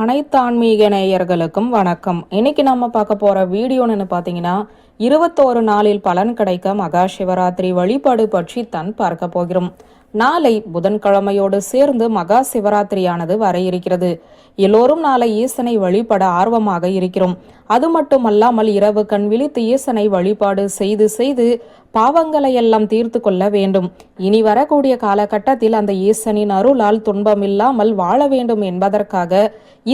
அனைத்து ஆன்மீக நேயர்களுக்கும் வணக்கம். இன்னைக்கு நம்ம பார்க்க போற வீடியோன்னு பார்த்தீங்கன்னா இருபத்தோரு நாளில் பலன் கிடைக்க மகா சிவராத்திரி வழிபாடு பற்றி தான் பார்க்க போகிறோம். நாளை புதன்கிழமையோடு சேர்ந்து மகா சிவராத்திரியானது வர இருக்கிறது. எல்லோரும் நாளை ஈசனை வழிபட ஆர்வமாக இருக்கிறோம். அது மட்டுமல்லாமல் இரவு கண் விழித்து ஈசனை வழிபாடு செய்து செய்து பாவங்களை எல்லாம் தீர்த்து கொள்ள வேண்டும். இனி வரக்கூடிய காலகட்டத்தில் அந்த ஈசனின் அருளால் துன்பம் இல்லாமல் வாழ வேண்டும் என்பதற்காக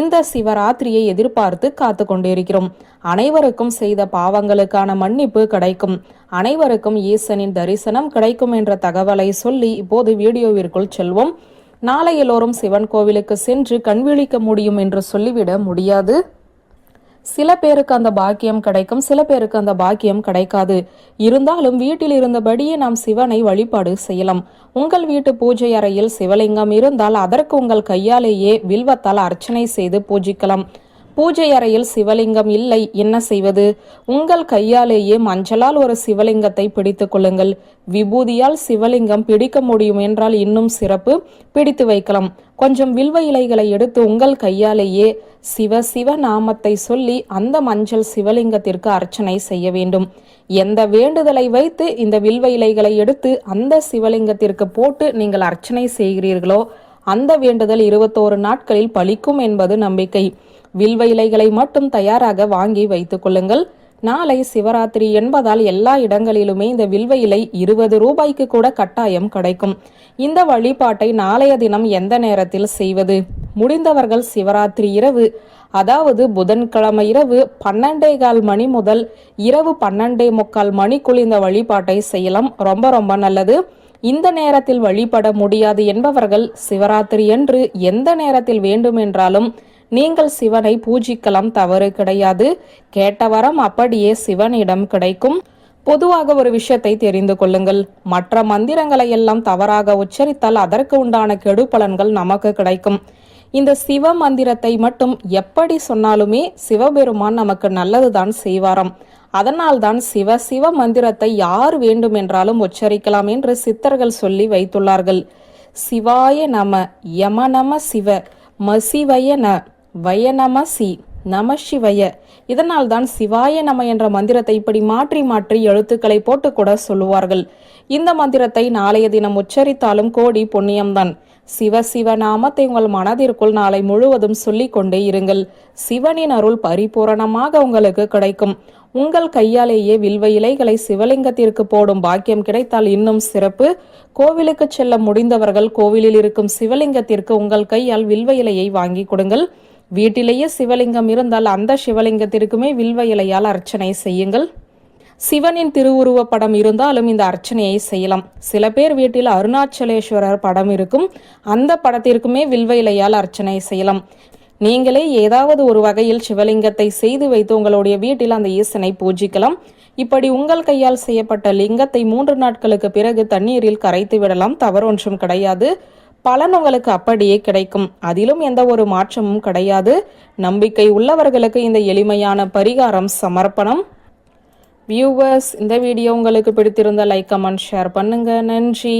இந்த சிவராத்திரியை எதிர்பார்த்து காத்து கொண்டிருக்கிறோம். அனைவருக்கும் செய்த பாவங்களுக்கான மன்னிப்பு கிடைக்கும். அனைவருக்கும் ஈசனின் தரிசனம் கிடைக்கும் என்ற தகவலை சொல்லி இப்போது வீடியோவிற்குள் செல்வோம். நாளை எல்லோரும் சிவன் கோவிலுக்கு சென்று கண்விழிக்க முடியும் என்று சொல்லிவிட முடியாது. சில பேருக்கு அந்த பாக்கியம் கிடைக்கும் சில பேருக்கு அந்த பாக்கியம் கிடைக்காது. இருந்தாலும் வீட்டில் இருந்தபடியே நாம் சிவனை வழிபாடு செய்யலாம். உங்கள் வீட்டு பூஜை அறையில் சிவலிங்கம் இருந்தால் அதற்கு உங்கள் கையாலேயே வில்வத்தால் அர்ச்சனை செய்து பூஜிக்கலாம். பூஜை அறையில் சிவலிங்கம் இல்லை என்ன செய்வது? உங்கள் கையாலேயே மஞ்சளால் ஒரு சிவலிங்கத்தை பிடித்துக் கொள்ளுங்கள். விபூதியால் சிவலிங்கம் பிடிக்க முடியும் என்றால் இன்னும் சிறப்பு பிடித்து வைக்கலாம். கொஞ்சம் வில்வ இலைகளை எடுத்து உங்கள் கையாலேயே சிவ சிவ நாமத்தை சொல்லி அந்த மஞ்சள் சிவலிங்கத்திற்கு அர்ச்சனை செய்ய வேண்டும். எந்த வேண்டுதலை வைத்து இந்த வில்வ இலைகளை எடுத்து அந்த சிவலிங்கத்திற்கு போட்டு நீங்கள் அர்ச்சனை செய்கிறீர்களோ அந்த வேண்டுதல் இருபத்தோரு நாட்களில் பலிக்கும் என்பது நம்பிக்கை. வில்வ இலைகளை மட்டும் தயாராக வாங்கி வைத்துக் கொள்ளுங்கள். நாளை சிவராத்திரி என்பதால் எல்லா இடங்களிலுமே இந்த வில்வ இலை இருபது ரூபாய்க்கு கூட கட்டாயம் கிடைக்கும். இந்த வழிபாட்டை நாளைய தினம் எந்த நேரத்தில் செய்வது? முடிந்தவர்கள் சிவராத்திரி இரவு அதாவது புதன்கிழமை இரவு பன்னெண்டே கால் மணி முதல் இரவு பன்னெண்டே முக்கால் மணிக்குள் இந்த வழிபாட்டை செய்யலாம். ரொம்ப ரொம்ப நல்லது. இந்த நேரத்தில் வழிபட முடியாது என்பவர்கள் சிவராத்திரி என்று எந்த நேரத்தில் வேண்டுமென்றாலும் நீங்கள் சிவனை பூஜிக்கலாம் தவறு கிடையாது. கேட்ட வரம் அப்படியே சிவனிடம் கிடைக்கும். பொதுவாக ஒரு விஷயத்தை தெரிந்து கொள்ளுங்கள். மற்ற மந்திரங்களை எல்லாம் தவறாக உச்சரித்தால் அதற்கு உண்டான கெடு பலன்கள் நமக்கு கிடைக்கும். இந்த சிவ மந்திரத்தை மட்டும் எப்படி சொன்னாலுமே சிவபெருமான் நமக்கு நல்லதுதான் செய்வாராம். அதனால்தான் சிவ சிவ மந்திரத்தை யார் வேண்டுமென்றாலும் உச்சரிக்கலாம் என்று சித்தர்கள் சொல்லி வைத்துள்ளார்கள். சிவாய நம யம நம சிவ மசிவய ந. வயநம சி நம சிவய. இதனால் தான் சிவாய நம என்ற மந்திரத்தை இப்படி மாற்றி மாற்றி எழுத்துக்களை போட்டு கூட சொல்லுவார்கள். இந்த மந்திரத்தை நாளைய தினம் உச்சரித்தாலும் கோடி புண்ணியம்தான். சிவ சிவ நாமத்தை உங்கள் மனதிற்குள் நாளை முழுவதும் சொல்லிக் கொண்டே இருங்கள். சிவனின் அருள் பரிபூரணமாக உங்களுக்கு கிடைக்கும். உங்கள் கையாலேயே வில்வ இலைகளை சிவலிங்கத்திற்கு போடும் பாக்கியம் கிடைத்தால் இன்னும் சிறப்பு. கோவிலுக்கு செல்ல முடிந்தவர்கள் கோவிலில் இருக்கும் சிவலிங்கத்திற்கு உங்கள் கையால் வில்வ இலையை வாங்கி கொடுங்கள். வீட்டிலேயே சிவலிங்கம் இருந்தால் அந்த சிவலிங்கத்திற்குமே வில்வ இலையால் அர்ச்சனை செய்யுங்கள். சிவனின் திருவுருவ படம் இருந்தாலும் இந்த அர்ச்சனையை செய்யலாம். சில பேர் வீட்டில் அருணாச்சலேஸ்வரர் படம் இருக்கும். அந்த படத்திற்குமே வில்வ இலையால் அர்ச்சனை செய்யலாம். நீங்களே ஏதாவது ஒரு வகையில் சிவலிங்கத்தை செய்து வைத்து உங்களுடைய வீட்டில் அந்த ஈசனை பூஜிக்கலாம். இப்படி உங்கள் கையால் செய்யப்பட்ட லிங்கத்தை மூன்று நாட்களுக்கு பிறகு தண்ணீரில் கரைத்து விடலாம். தவறு ஒன்றும் கிடையாது. பலன் உங்களுக்கு அப்படியே கிடைக்கும். அதிலும் எந்த ஒரு மாற்றமும் கிடையாது. நம்பிக்கை உள்ளவர்களுக்கு இந்த எளிமையான பரிகாரம் சமர்ப்பணம். வியூவர்ஸ் இந்த வீடியோ உங்களுக்கு பிடித்திருந்த லைக் கமெண்ட் ஷேர் பண்ணுங்க. நன்றி.